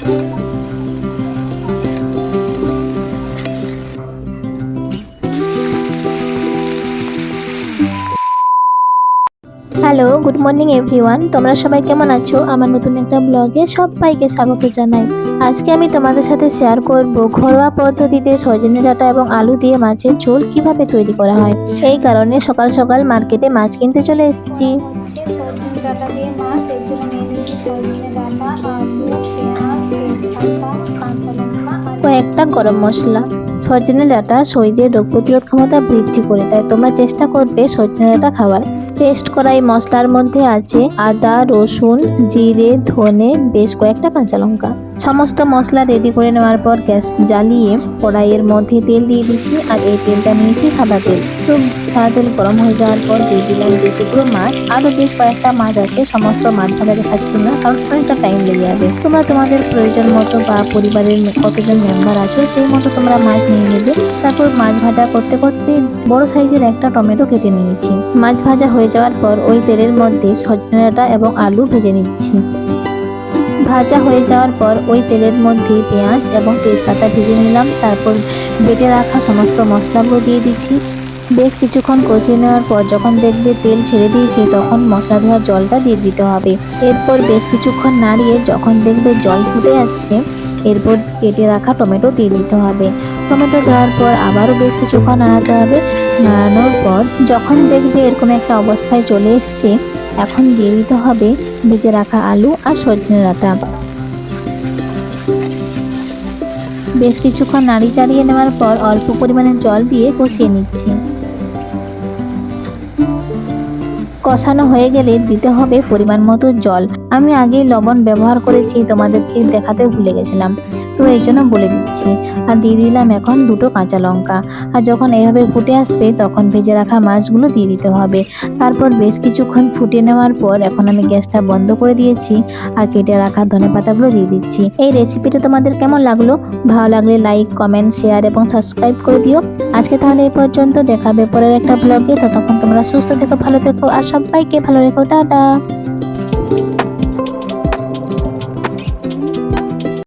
Hello good morning everyone তোমরা সবাই কেমন আছো? আমার নতুন একটা ব্লগে সবাইকে স্বাগত জানাই। আজকে আমি তোমাদের সাথে শেয়ার করব ঘরোয়া পদ্ধতিতে সজনে ডাঁটা এবং আলু দিয়ে মাছের ঝোল কীভাবে তৈরি করা হয়। এই কারণে সকাল সকাল মার্কেটে মাছ কিনতে চলে এসেছি। সজনে দিয়ে মাছ ডাঁটা আর গরম মশলা। সজনে ডাঁটা শরীরের রোগ প্রতিরোধ ক্ষমতা বৃদ্ধি করে, তাই তোমরা চেষ্টা করবে সজনে ডাঁটা খাওয়ার। পেস্ট করা এই মশলার মধ্যে আছে আদা, রসুন, জিরে, ধনে, বেশ কয়েকটা কাঁচা লঙ্কা। সমস্ত মশলা রেডি করে নেওয়ার পর গ্যাস জ্বালিয়ে কড়াইয়ের মধ্যে তেল দিয়ে দিচ্ছি আর এই তেলটা নিয়েছি সাদা তেল। তো সাদা তেল গরম হয়ে যাওয়ার পর দিয়ে দিলাম দু টুকরো মাছ। আরও বেশ কয়েকটা মাছ আছে, সমস্ত মাছ ভাজা দেখাচ্ছি না, কারণ অনেকটা টাইম লেগে যাবে। তোমরা তোমাদের প্রয়োজন মতো বা পরিবারের কতজন মেম্বার আছো, সেই মতো তোমরা মাছ নিয়ে নেবে। তারপর মাছ ভাজা করতে করতে বড় সাইজের একটা টমেটো কেটে নিয়েছি। মাছ ভাজা হয়ে যাওয়ার পর ওই তেলের মধ্যে সজনে ডাঁটা এবং আলু ভেজে নিচ্ছি। ভাজা হয়ে যাওয়ার পর ওই তেলের মধ্যে পেঁয়াজ এবং তেজপাতা ভেজে নিলাম। তারপর বেটে রাখা সমস্ত মশলাগুলো দিয়ে দিচ্ছি। বেশ কিছুক্ষণ কষিয়ে নেওয়ার পর যখন দেখবে তেল ছেড়ে দিয়েছে, তখন মশলা ধোয়ার জলটা দিয়ে দিতে হবে। এরপর বেশ কিছুক্ষণ নাড়িয়ে যখন দেখবে জল ফুটে যাচ্ছে, এরপর কেটে রাখা টমেটো দিয়ে দিতে হবে। টমেটো দেওয়ার পর আবারও বেশ কিছুক্ষণ নাড়াতে হবে। নাড়ানোর পর যখন দেখবে এরকম একটা অবস্থায় চলে এসছে, এখন দিয়ে দিতে হবে ভেজে রাখা আলু আর সজনে ডাঁটা। বেশ কিছুক্ষণ নাড়ি চাড়িয়ে নেওয়ার পর অল্প পরিমাণে জল দিয়ে কষিয়ে নিচ্ছি। কষানো হয়ে গেলে দিতে হবে পরিমাণ মতো জল। আমি আগেই লবণ ব্যবহার করেছি, তোমাদেরকে দেখাতে ভুলে গেছিলাম। তো এই জন্য বলে দিচ্ছি। আর দিয়ে দিলাম এখন দুটো কাঁচা লঙ্কা। আর যখন এভাবে ফুটে আসবে, তখন ভেজে রাখা মাছগুলো দিয়ে দিতে হবে। তারপর বেশ কিছুক্ষণ ফুটিয়ে নেওয়ার পর এখন আমি গ্যাসটা বন্ধ করে দিয়েছি আর কেটে রাখা ধনে পাতাগুলো দিয়ে দিচ্ছি। এই রেসিপিটা তোমাদের কেমন লাগল? ভালো লাগলে লাইক কমেন্ট শেয়ার এবং সাবস্ক্রাইব করে দিও। আজকে তাহলে এই পর্যন্ত। দেখাবে পরের একটা ব্লগে ততক্ষণ তোমরা সুস্থ থেকো, ভালো থেকো আর সবাইকে ভালো রেখো। টাটা!